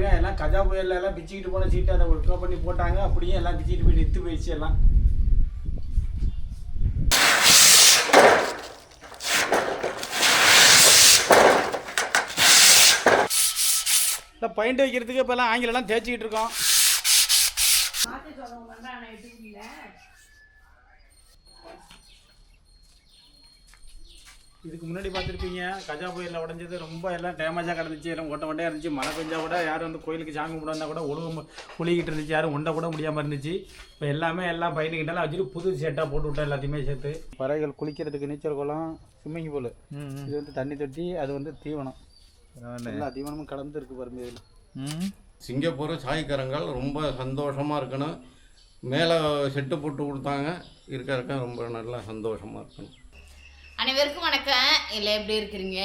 பாருங்க எல்லாம் கஜா புயல்ல எல்லாம் பிச்சுக்கிட்டு போன சீட்டை அதை ஒர்க் பண்ணி போட்டாங்க. அப்படியே எல்லாம் பிச்சுக்கிட்டு போய் நித்து போயிடுச்சு எல்லாம். இந்த பைண்ட் வைக்கிறதுக்கு இப்போல்லாம் ஆங்கிலெல்லாம் தேய்ச்சிக்கிட்டு இருக்கோம் மாற்றி சொல்லுங்க வேண்டாம் நான் எடுத்துக்கல இதுக்கு முன்னாடி பார்த்துருப்பீங்க கஜா புயலில் உடஞ்சது ரொம்ப எல்லாம் டேமேஜாக கிடந்துச்சு எல்லாம் ஓட்ட ஓட்டையாக இருந்துச்சு. மழை பெஞ்சா கூட யாரும் வந்து கோயிலுக்கு சாமி கும்பிட வந்தால் கூட ஒழுங்கு ஒழுகிட்டு இருந்துச்சு. யாரும் ஒண்டை கூட முடியாமல் இருந்துச்சு. இப்போ எல்லாமே எல்லாம் பையனுக்கிட்டலாம் வச்சுட்டு புது செட்டாக போட்டு விட்டோம் எல்லாத்தையுமே சேர்த்து. பறவைகள் குளிக்கிறதுக்கு நீச்சல் குளம் ஸ்விம்மிங் பூல் இது வந்து தண்ணி தொட்டி அது வந்து தீவனம். எல்லா தீவனமும் கலந்து இருக்கு பாருங்க இதில். சிங்கப்பூர் சாய்க்கரங்கள் ரொம்ப சந்தோஷமாக இருக்கணும். மேலே செட்டு போட்டு கொடுத்தாங்க. இருக்க இருக்க ரொம்ப நல்லா சந்தோஷமாக இருக்கணும். அனைவருக்கும் வணக்கம். இல்லை எப்படி இருக்கிறீங்க?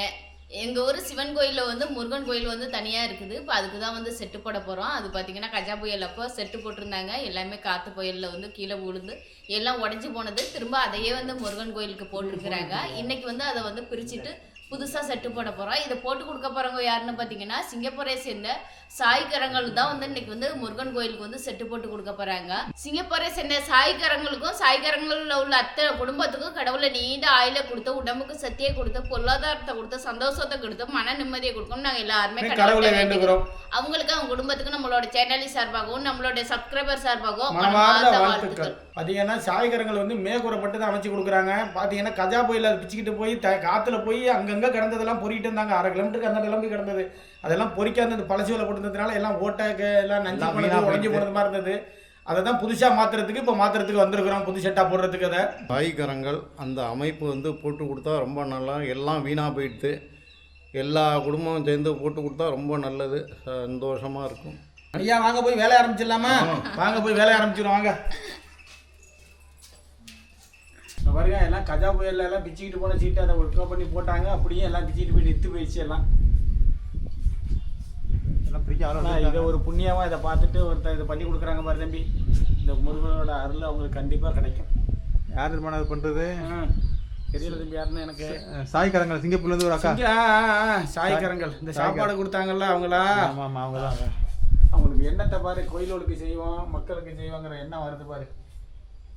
எங்கள் ஊர் சிவன் கோயிலில் வந்து முருகன் கோயில் வந்து தனியாக இருக்குது. இப்போ அதுக்கு தான் வந்து செட்டு போட போகிறோம் அது பார்த்தீங்கன்னா கஜா புயல் அப்போ செட்டு போட்டிருந்தாங்க. எல்லாமே காற்று புயலில் வந்து கீழே விழுந்து எல்லாம் உடஞ்சி போனது. திரும்ப அதையே வந்து முருகன் கோயிலுக்கு போட்டிருக்கிறாங்க. இன்னைக்கு வந்து அதை வந்து பிரிச்சுட்டு புதுசாக செட்டு போட போகிறோம் இதை போட்டு கொடுக்க போகிறவங்க யாருன்னு பார்த்தீங்கன்னா சிங்கப்பூரை சேர்ந்த சாய்கரங்கள் தான் வந்து இன்னைக்கு வந்து முருகன் கோயிலுக்கு வந்து செட்டு போட்டு கொடுக்க போகிறாங்க சிங்கப்பூரை சேர்ந்த சாய்கரங்களுக்கும் சாய்கரங்களில் உள்ள அத்தனை குடும்பத்துக்கும் கடவுளை நீண்ட ஆயில கொடுத்து உடம்புக்கு சக்தியை கொடுத்து பொருளாதாரத்தை கொடுத்து சந்தோஷத்தை கொடுத்து மன நிம்மதியை கொடுக்கும் நாங்கள் எல்லாருமே கடவுளை வேண்டுகிறோம். அவங்களுக்கு அவங்க குடும்பத்துக்கு நம்மளோட சேனலி சார்பாகவும் நம்மளோட சப்ஸ்கிரைபர் சார்பாகவும் வாழ்த்துக்கள். பார்த்தீங்கன்னா சாய்கரங்கள் வந்து மேற்கூறப்பட்டு தான் அமைச்சு கொடுக்குறாங்க. பார்த்தீங்கன்னா கஜா புயல அது பிச்சுக்கிட்டு போய் காற்றுல போய் அங்கங்கே கிடந்ததெல்லாம் பொறிக்கிட்டு இருந்தாங்க. அரை கிலோமீட்டருக்கு அந்த கிளம்பி கிடந்தது. அதெல்லாம் பொறிக்காத அந்த பழசு வேலை போட்டிருந்ததுனால எல்லாம் ஓட்டை க- எல்லாம் நஞ்சு போனது உடஞ்சி போயிட்டு. போனது மாதிரி இருந்தது. அதை தான் புதுசாக மாற்றுறதுக்கு இப்போ மாற்றுறதுக்கு வந்திருக்கிறோம். புது செட்டாக போடுறதுக்கு அதை. சாய்க்கரங்கள் அந்த அமைப்பு வந்து போட்டு கொடுத்தா ரொம்ப நல்லா எல்லாம் வீணாக போயிடுது. எல்லா குடும்பமும் சேர்ந்து போட்டு கொடுத்தா ரொம்ப நல்லது. சந்தோஷமாக இருக்கும். ஐயா வாங்க போய் வேலைய ஆரம்பிச்சிடலாமா? வாங்க போய் வேலைய ஆரம்பிச்சிடும் வாங்க. பாருங்க எல்லாம் கஜா புயல்ல எல்லாம் பிச்சுக்கிட்டு போன சீட்டை அதை ஒர்க் பண்ணி போட்டாங்க. அப்படியே எல்லாம் பிச்சுக்கிட்டு போய் நித்து போயிடுச்சு எல்லாம். இதை ஒரு புண்ணியமா இதை பார்த்துட்டு ஒருத்தர் இதை பண்ணி கொடுக்குறாங்க பாரு தம்பி. இந்த முருகனோட அருள் அவங்களுக்கு கண்டிப்பா கிடைக்கும். யார் திரும்ப அது பண்ணுறது தெரியல தம்பி யாருன்னு எனக்கு. சாய்க்காரங்க சிங்கப்பூர்லேருந்து ஒரு அக்கா. சாய்க்கரங்கள். இந்த சாப்பாடு கொடுத்தாங்கல்ல அவங்களா? ஆமாம் ஆமாம் அவங்க தான் அவங்களுக்கு எண்ணத்தை பாரு கோயிலுக்கு செய்வோம் மக்களுக்கு செய்வோங்கிற எண்ணம் வருது பாரு.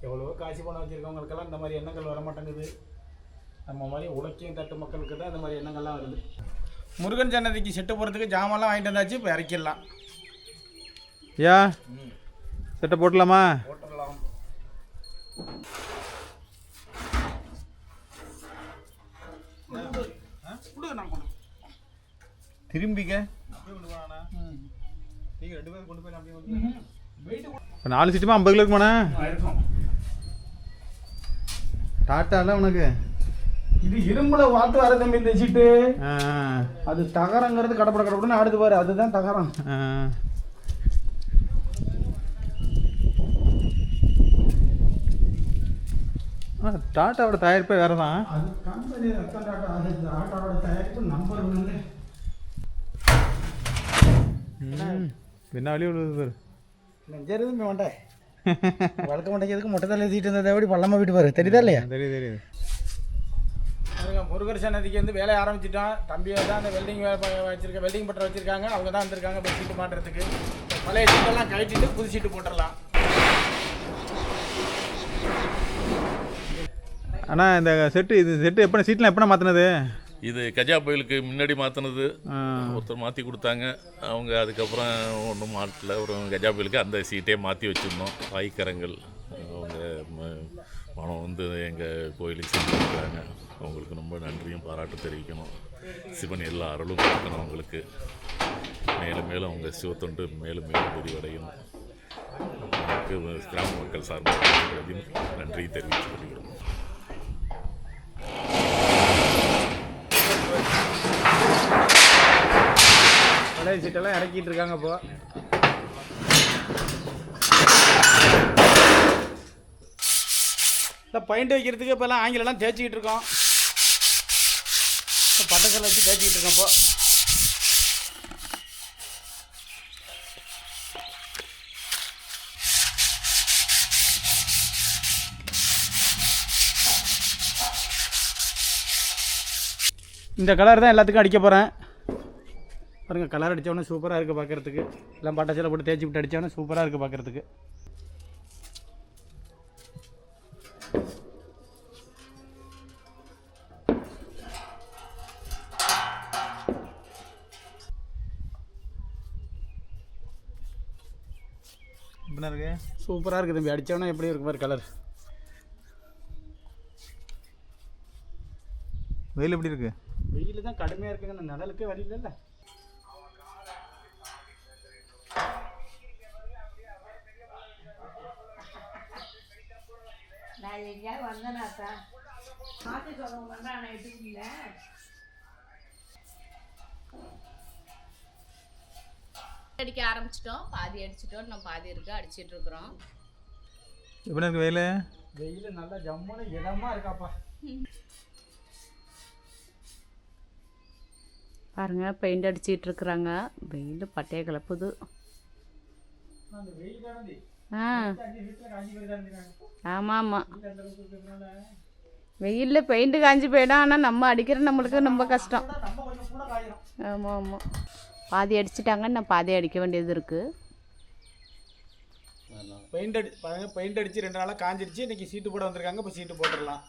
எவ்வளவோ காசு பணம் வச்சிருக்கவங்களுக்கெல்லாம் இந்த மாதிரி எண்ணங்கள் வர மாட்டேங்குது நம்ம மாதிரி உழைக்கும் தட்டு மக்களுக்கு தான் இந்த மாதிரி எண்ணங்கள்லாம் வருது. முருகன் சன்னதிக்கு செட்டு போகிறதுக்கு ஜாமான்லாம் வாங்கிட்டு வந்தாச்சு இப்போ இறக்கிடலாம். ஐயா செட்டை போட்டலாமா போட்டுடலாம். திரும்பிக்க? நீங்கள் ரெண்டு பேரும் கொண்டு போய் அப்படியே இப்போ நாலு சீட்டுமா ஐம்பது கிலோ இருக்குமாண்ணா இருக்கும். டாட்டால உனக்கு? இது இரும்புல வாத்து வர தம்பி இந்த சீட்டு அது தகரங்கிறது கடப்பட கடப்படன்னு ஆடுது பாரு அதுதான் தகரம். டாட்டாவோட தயாரிப்பே வேறு தான் அது கம்பெனி ரத்தன் டாட்டா அது இந்த ஆட்டோட தயாரிப்பு நம்பர் ஒன்று ம் என்ன வழி விழுது பாரு. வேண்டாம் வளர்க்க மாட்டேங்கிறதுக்கு மொட்டை தலை தீட்டு இருந்ததை எப்படி பள்ளமாக விட்டு பாரு தெரியுதா இல்லையா? தெரியுது தெரியுது. முருகர் சன்னதிக்கு வந்து வேலையை ஆரம்பிச்சிட்டோம் தம்பியை தான் அந்த வெல்டிங் வேலை வச்சிருக்க வெல்டிங் பட்டறை வச்சிருக்காங்க. அவங்க தான் வந்திருக்காங்க இப்போ சீட்டு மாட்டுறதுக்கு. பழைய சீட்டெல்லாம் கழட்டிட்டு புது சீட்டு போட்டுடலாம். அண்ணா இந்த செட்டு இது செட்டு எப்போ சீட்லாம் எப்போ மாற்றினது இது கஜா புயலுக்கு முன்னாடி மாற்றினது ஒருத்தர் மாற்றி கொடுத்தாங்க. அவங்க அதுக்கப்புறம் ஒன்றும் மாற்றல ஒரு கஜா புயலுக்கு அந்த சீட்டே மாற்றி வச்சுருந்தோம். வாய்க்கரங்கள். அவங்க பணம் வந்து எங்கள் கோயிலுக்கு செஞ்சுருக்காங்க அவங்களுக்கு ரொம்ப நன்றியும் பாராட்டு தெரிவிக்கணும். சிவன் எல்லா அருளும் கொடுக்கணும் அவங்களுக்கு. மேலும் மேலும் அவங்க சிவத்தொண்டு மேலும் மேலும் விரிவடையணும் கிராம மக்கள் சார்பாக நன்றி தெரிவித்துக் கொள்கிறோம். பழைய சீட்டெல்லாம் இறக்கிட்டு இருக்காங்க இப்போ. இந்த பைண்ட் வைக்கிறதுக்கு இப்போல்லாம் ஆங்கிலெல்லாம் தேய்ச்சிக்கிட்டு இருக்கோம். பட்டக்கல்ல வச்சு தேய்ச்சிக்கிட்டு இருக்கோம் இப்போ. இந்த கலர் தான் எல்லாத்துக்கும் அடிக்க போகிறேன் பாருங்கள் கலர் அடித்தவொடனே சூப்பராக இருக்குது பார்க்குறதுக்கு எல்லாம் பட்டாச்சியில் போட்டு தேய்ச்சி விட்டு அடித்தவொடனே சூப்பராக இருக்குது பார்க்குறதுக்கு இப்படின்னா இருக்கு? சூப்பராக இருக்குது தம்பி. அடித்தவொடனே எப்படி இருக்கு பாரு கலர் வெயில் எப்படி இருக்கு? வெயில் தான் கடுமையாக இருக்குங்க. நிழலுக்கே வழி இல்லைல்ல. நான் எங்கேயாவது வந்தேனாக்கா. மாற்றி சொல்லுங்க வேண்டாம் நான் எடுத்துக்கல அடிக்க ஆரம்பிச்சிட்டோம். பாதி அடிச்சிட்டோம். நம்ம பாதி இருக்கு. அடிச்சிட்டு இருக்கிறோம். எப்படி இருக்கு வெயில்? வெயில் நல்லா ஜம்முன்னு இதமாக இருக்காப்பா. பாருங்க பெயிண்ட் அடிச்சிட்டு இருக்கிறாங்க. வெயில் பட்டையை கிளப்புது. அந்த வெயில் ஆ. ஆமாம் ஆமாம் வெயிலில் பெயிண்ட்டு காஞ்சி போயிடும் ஆனால் நம்ம அடிக்கிற நம்மளுக்கு ரொம்ப கஷ்டம். ஆமாம் ஆமாம் பாதி அடிச்சிட்டாங்கன்னு நான் பாதி அடிக்க வேண்டியது இருக்குது பெயிண்ட் அடி பாருங்க பெயிண்ட் அடித்து ரெண்டு நாளாக காஞ்சிருச்சு. இன்றைக்கி சீட்டு போட வந்திருக்காங்க இப்போ சீட்டு போட்டுடலாம்.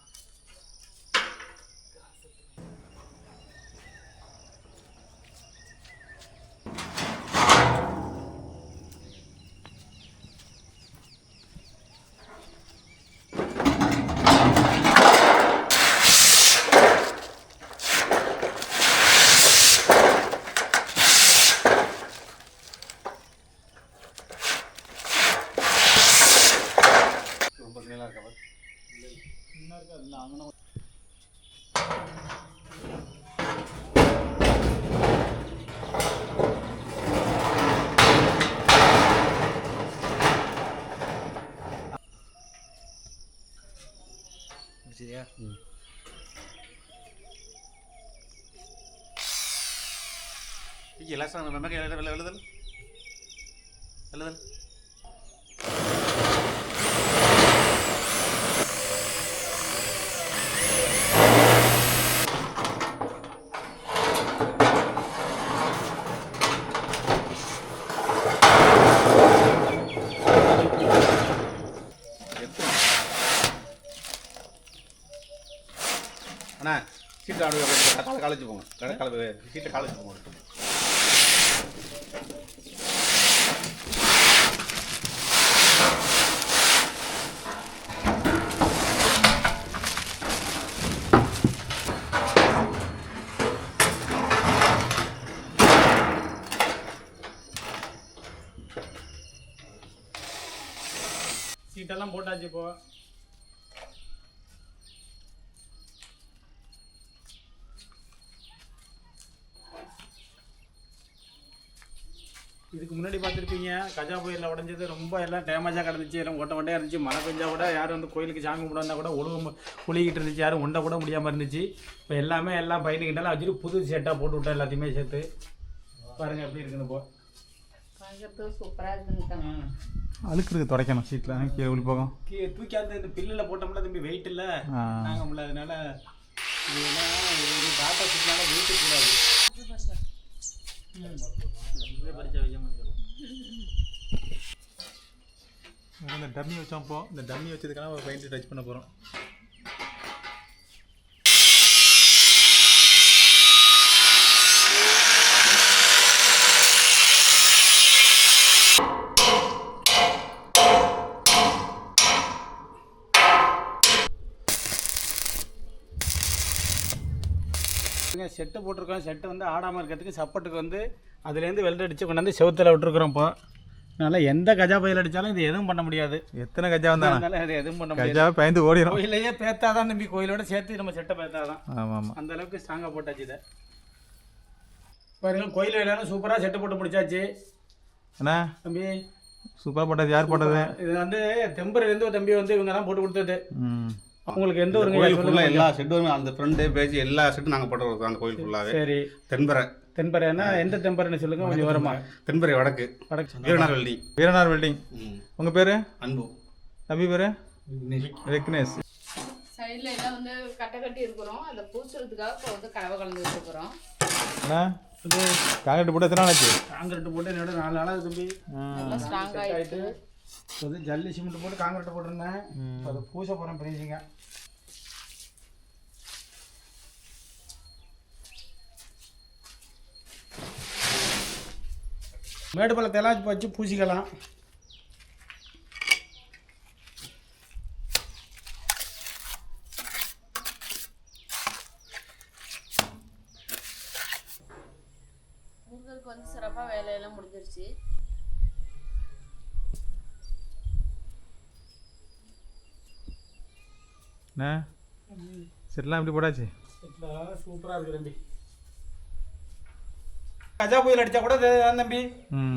ಎಲ್ಲ ಸಹ ನಮಗೆ ಎಲ್ಲ ಎಲ್ಲದಲ್ಲ ಎಲ್ಲದಲ್ಲ கிட்ட காலேஜ் போகணும் சீட்டெல்லாம் போட்டாச்சு இப்போ. இதுக்கு முன்னாடி பார்த்துருப்பீங்க கஜா புயலில் உடஞ்சது ரொம்ப எல்லாம் டேமேஜாக கிடந்துச்சு எல்லாம் ஓட்ட ஓட்டையாக இருந்துச்சு. மழை பெஞ்சா கூட யாரும் வந்து கோயிலுக்கு சாமி கும்பிட வந்தால் கூட ஒழுங்கு குளிக்கிட்டு இருந்துச்சு. யாரும் ஒண்ட கூட முடியாமல் இருந்துச்சு. இப்போ எல்லாமே எல்லாம் பையனுக்கிட்டலாம் வச்சுட்டு புது செட்டாக போட்டு விட்டோம் எல்லாத்தையுமே சேர்த்து. பாருங்கள் எப்படி இருக்குன்னு இப்போ பார்க்கறதுக்கு சூப்பராக இருக்குங்க அழுக்கு இருக்கு துடைக்கணும் சீட்டில் கீழே உள்ள போகும் கீ தூக்கி அந்த இந்த பில்லில் போட்டோம்ல தம்பி வெயிட் இல்லை. தாங்க முடியல அதனால இது என்ன இது டாட்டா சீட்னால கூடாது. இந்த டம்மி வச்சோம் இப்போ இந்த டம்மி வச்சதுக்கான ஒரு பெயிண்ட் டச் பண்ண போகிறோம் செட்டு போட்டிருக்கோம். செட்டு வந்து ஆடாமல் இருக்கிறதுக்கு சப்போர்ட்டுக்கு வந்து அதுலேருந்து வெல்ட் அடித்து கொண்டாந்து செவுத்துல விட்டுருக்குறோம் இப்போ. அதனால் எந்த கஜா புயல் அடித்தாலும் இது எதுவும் பண்ண முடியாது. எத்தனை கஜா அதனால இது எதுவும் பண்ண முடியாது. கஜா பயந்து ஓடிடும் கோயிலையே பேத்தாதான் தம்பி. கோயிலோட சேர்த்து நம்ம செட்டை பேத்தாதான். ஆமாம். ஆமாம் அந்த அளவுக்கு ஸ்ட்ராங்காக போட்டாச்சு இதை. பாருங்க கோயில் எல்லாரும் சூப்பராக செட்டு போட்டு முடிச்சாச்சு. அண்ணா தம்பி. சூப்பராக போட்டது யார் போட்டது? இது வந்து தெம்பரிலேருந்து ஒரு தம்பி வந்து இவங்க தான் போட்டு கொடுத்தது. ம் அவங்களுக்கு எந்த ஒரு கோயில் ஃபுல்லாக எல்லா செட்டும் அந்த ஃப்ரண்ட் பேஜ் எல்லா செட்டும் நாங்கள் போட்டு அந்த கோயில் ஃபுல்லாகவே சரி. தென்பரை. தென்பரைன்னா எந்த தென்பரைன்னு சொல்லுங்க கொஞ்சம் வருமா தென்பரை. வடக்கு. வடக்கு வீரனார் வெள்ளி வீரனார் வெல்டிங் உங்கள் பேர்? அன்பு. தம்பி பேர்? விக்னேஷ். சைடில் எல்லாம் வந்து கட்டை கட்டி இருக்கிறோம். அதை பூசுறதுக்காக இப்போ வந்து கலவை கலந்து வச்சுருக்குறோம். அண்ணா இது காங்கிரீட் போட்டு எத்தனை நாள் ஆச்சு காங்கிரீட் போட்டு என்னோட நாலு நாளாக தம்பி. நல்லா ஸ்ட்ராங் இப்போ வந்து ஜல்லி சிமெண்ட் போட்டு காங்கிரீட் போட்டிருந்தேன். அதை பூச போகிறேன் பிரிஞ்சுங்க மேடு பழத்தை எல்லாம் வச்சு பூசிக்கலாம். முருகருக்கு வந்து சிறப்பாக வேலையெல்லாம் முடிஞ்சிருச்சு. என்ன? செட்லாம் எப்படி போட்டாச்சு சூப்பராக இருக்கு தம்பி. கஜா புயல் அடிச்சா கூட இதுதான் தம்பி.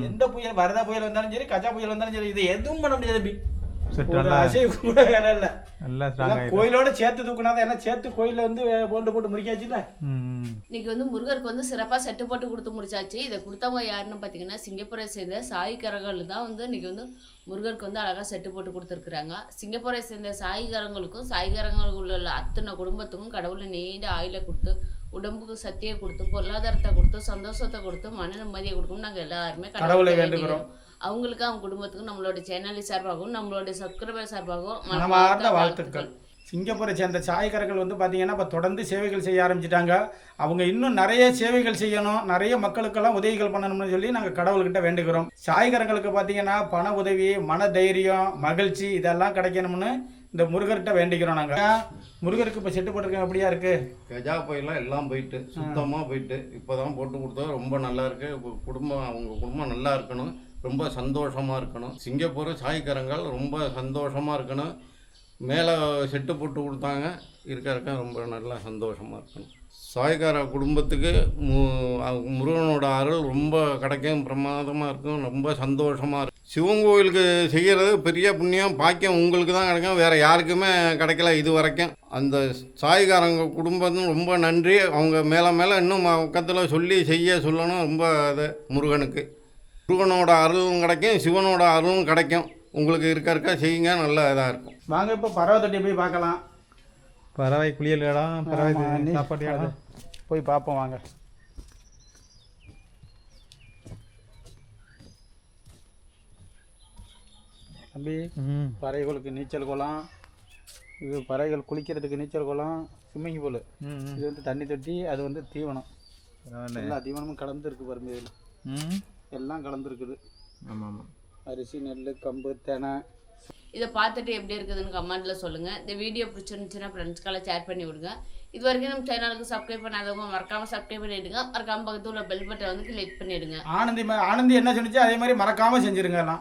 எந்த புயல் வரதா புயல் வந்தாலும் சரி கஜா புயல் வந்தாலும் சரி இது எதுவும் பண்ண முடியாது தம்பி. கோயிலோட சேர்த்து தூக்குனாதான் எல்லாம் சேர்த்து கோயில்ல வந்து போண்டு போட்டு முடிக்காச்சுல இன்னைக்கு வந்து முருகருக்கு வந்து சிறப்பாக செட்டு போட்டு கொடுத்து முடிச்சாச்சு. இதை கொடுத்தவங்க யாருன்னு பார்த்தீங்கன்னா சிங்கப்பூரை சேர்ந்த சாய் கரங்கள் தான் வந்து இன்னைக்கு வந்து முருகருக்கு வந்து அழகாக செட்டு போட்டு கொடுத்துருக்குறாங்க. சிங்கப்பூரை சேர்ந்த சாய்கரங்களுக்கும் சாய்கரங்களுக்கு உள்ள அத்தனை குடும்பத்துக்கும் கடவுளை நீண்ட ஆயில கொடுத்து உடம்புக்கு சக்தியை கொடுத்து பொருளாதாரத்தை கொடுத்து சந்தோஷத்தை கொடுத்து மன நிம்மதியை கொடுக்கும் நாங்கள் எல்லாருமே கடவுளை. வேண்டுகிறோம். அவங்களுக்கு அவங்க குடும்பத்துக்கும் நம்மளோட சேனல் சார்பாகவும் நம்மளோட சப்ஸ்கிரைபர் சார்பாகவும் மனமார்ந்த வாழ்த்துக்கள் சிங்கப்பூரை சேர்ந்த சாயக்கரர்கள் வந்து பார்த்தீங்கன்னா இப்போ தொடர்ந்து சேவைகள் செய்ய ஆரம்பிச்சிட்டாங்க அவங்க இன்னும் நிறைய சேவைகள் செய்யணும் நிறைய மக்களுக்கெல்லாம் உதவிகள் பண்ணணும்னு சொல்லி நாங்கள் கடவுள்கிட்ட வேண்டுகிறோம் சாயக்கரங்களுக்கு பார்த்தீங்கன்னா பண உதவி மன தைரியம் மகிழ்ச்சி இதெல்லாம் கிடைக்கணும்னு இந்த முருகர்கிட்ட வேண்டிக்கிறோம் நாங்கள் முருகருக்கு இப்போ செட்டு போட்டிருக்கோம் அப்படியா இருக்கு? கஜா புயலாம் எல்லாம் போயிட்டு சுத்தமாக போயிட்டு இப்போ தான் போட்டு கொடுத்தா ரொம்ப நல்லா இருக்கு. குடும்பம் அவங்க குடும்பம் நல்லா இருக்கணும். ரொம்ப சந்தோஷமாக இருக்கணும். சிங்கப்பூர் சாய்க்கரங்கள் ரொம்ப சந்தோஷமாக இருக்கணும். மேலே செட்டு போட்டு கொடுத்தாங்க. இருக்க இருக்க ரொம்ப நல்லா சந்தோஷமாக இருக்கணும். சாய்கார குடும்பத்துக்கு மு அவங்க முருகனோட அருள் ரொம்ப கிடைக்கும் பிரமாதமாக இருக்கும். ரொம்ப சந்தோஷமாக இருக்கும் சிவன் கோயிலுக்கு செய்கிறது பெரிய புண்ணியம் பாக்கியம் உங்களுக்கு தான் கிடைக்கும். வேறு யாருக்குமே கிடைக்கல இது வரைக்கும். அந்த சாய்காரங்க குடும்பம் ரொம்ப நன்றி. அவங்க மேலே மேலே இன்னும் பக்கத்தில் சொல்லி செய்ய சொல்லணும். ரொம்ப இது முருகனுக்கு. முருகனோட அருளும் கிடைக்கும் சிவனோட அருளும் கிடைக்கும். உங்களுக்கு இருக்க இருக்க செய்யுங்க நல்ல இதாக இருக்கும். வாங்க இப்போ பறவை தொட்டி போய் பார்க்கலாம். பறவை குளியல் இடம் பறவை சாப்பாட்டு இடம் போய் பார்ப்போம் வாங்க. தம்பி பறவைகளுக்கு நீச்சல் குளம் இது பறவைகள் குளிக்கிறதுக்கு நீச்சல் குளம் ஸ்விம்மிங் பூல். இது வந்து தண்ணி தொட்டி அது வந்து தீவனம். எல்லா தீவனமும் கலந்துருக்கு பாருங்க இதில். எல்லாம் கலந்துருக்குது. ஆமாம். ஆமாம் அரிசி நெல் கம்பு தெனை. இதை பார்த்துட்டு எப்படி இருக்குதுன்னு கமெண்ட்ல சொல்லுங்க. இந்த வீடியோ பிடிச்சிருந்துச்சுன்னா ஃப்ரெண்ட்ஸ்க்கெல்லாம் ஷேர் பண்ணி விடுங்க. இது வரைக்கும் நம்ம சேனலுக்கு சப்ஸ்கிரைப் பண்ணாதவங்க மறக்காம சப்ஸ்கிரைப் பண்ணிடுங்க. மறக்காம பக்கத்துல உள்ள பெல் பட்டன் வந்து கிளிக் பண்ணிடுங்க. ஆனந்தி ஆனந்தி என்ன சொன்னிச்சு? அதே மாதிரி மறக்காமல் செஞ்சுருங்க எல்லாம்.